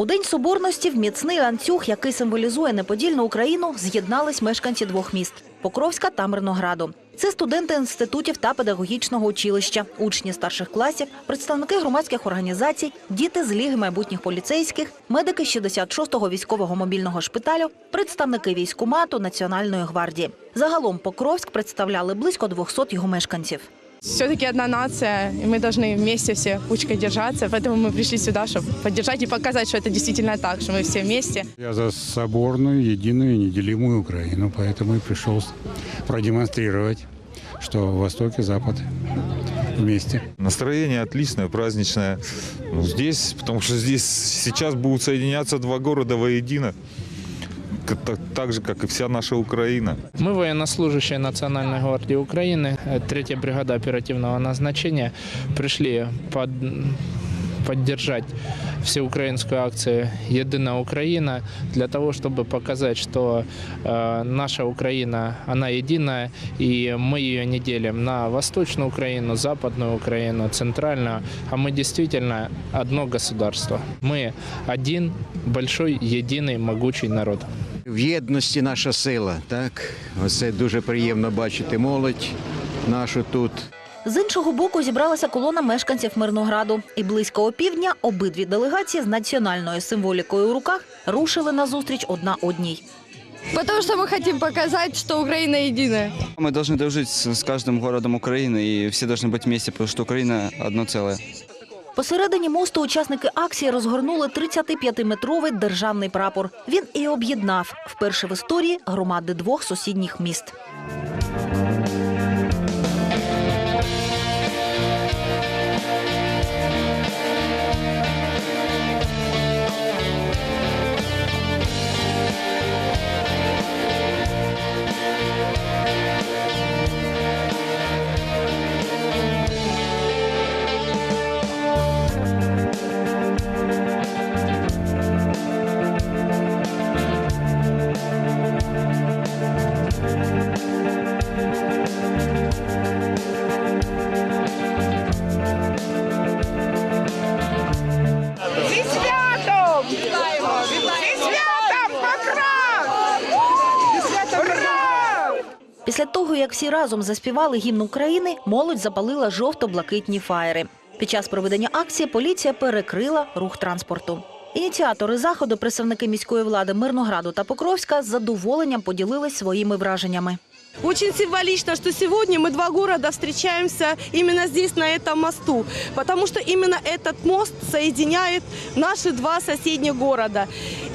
У День Соборності в міцний ланцюг, який символізує неподільну Україну, з'єднались мешканці двох міст – Покровська та Мирнограду. Це студенти інститутів та педагогічного училища, учні старших класів, представники громадських організацій, діти з Ліги майбутніх поліцейських, медики 66-го військового мобільного шпиталю, представники військкомату Національної гвардії. Загалом Покровськ представляли близько 200 його мешканців. Все-таки одна нация, и мы должны вместе все кучкой держаться. Поэтому мы пришли сюда, чтобы поддержать и показать, что это действительно так, что мы все вместе. Я за соборную, единую, неделимую Украину, поэтому и пришел продемонстрировать, что Восток и Запад вместе. Настроение отличное, праздничное. Ну, здесь, потому что здесь сейчас будут соединяться два города воедино. К- так- Так же, как и вся наша Украина. Мы военнослужащие Национальной гвардии Украины, э, третья бригада оперативного назначения, пришли под, поддержать всеукраинскую акцию «Единая Украина» для того, чтобы показать, что э, наша Украина, она единая, и мы ее не делим на Восточную Украину, Западную Украину, Центральную, а мы действительно одно государство. Мы один большой, единый, могучий народ. В єдності наша сила, так? Оце дуже приємно бачити молодь нашу тут. З іншого боку зібралася колона мешканців Мирнограду. І близько опівдня обидві делегації з національною символікою у руках рушили на зустріч одна одній. Потому что мы хотим показать, что Украина единая. Мы должны дружить с, с каждым городом Украины, и все должны быть вместе, потому что Украина одно целое. Посередині мосту учасники акції розгорнули 35-метровий державний прапор. Він і об'єднав вперше в історії громади двох сусідніх міст. Після того, як всі разом заспівали гімн України, молодь запалила жовто-блакитні фаєри. Під час проведення акції поліція перекрила рух транспорту. Ініціатори заходу, представники міської влади Мирнограду та Покровська, з задоволенням поділились своїми враженнями. Очень символично, что сегодня мы два города встречаемся именно здесь, на этом мосту. Потому что именно этот мост соединяет наши два соседних города.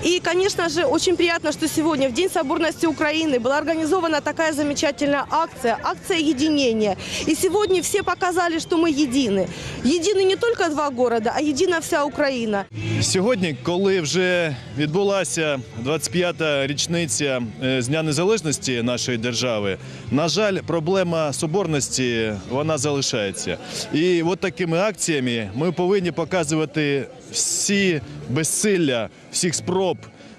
И, конечно же, очень приятно, что сегодня, в День соборности Украины, была организована такая замечательная акция, акция единения. И сегодня все показали, что мы едины. Едины не только два города, а едина вся Украина. Сьогодні, коли вже відбулася 25-та річниця е, з Дня Незалежності нашої держави, на жаль, проблема соборності вона залишається. І от такими акціями ми повинні показувати всі безсилля, всіх спроб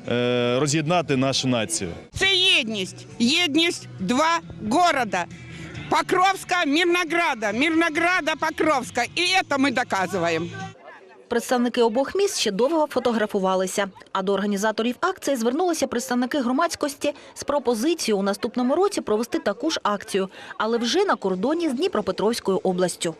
е, роз'єднати нашу націю. Це єдність. Єдність два города. Покровська, Мирнограда, Мирнограда, Покровська. І це ми доказуємо. Представники обох міст ще довго фотографувалися. А до організаторів акції звернулися представники громадськості з пропозицією у наступному році провести таку ж акцію, але вже на кордоні з Дніпропетровською областю.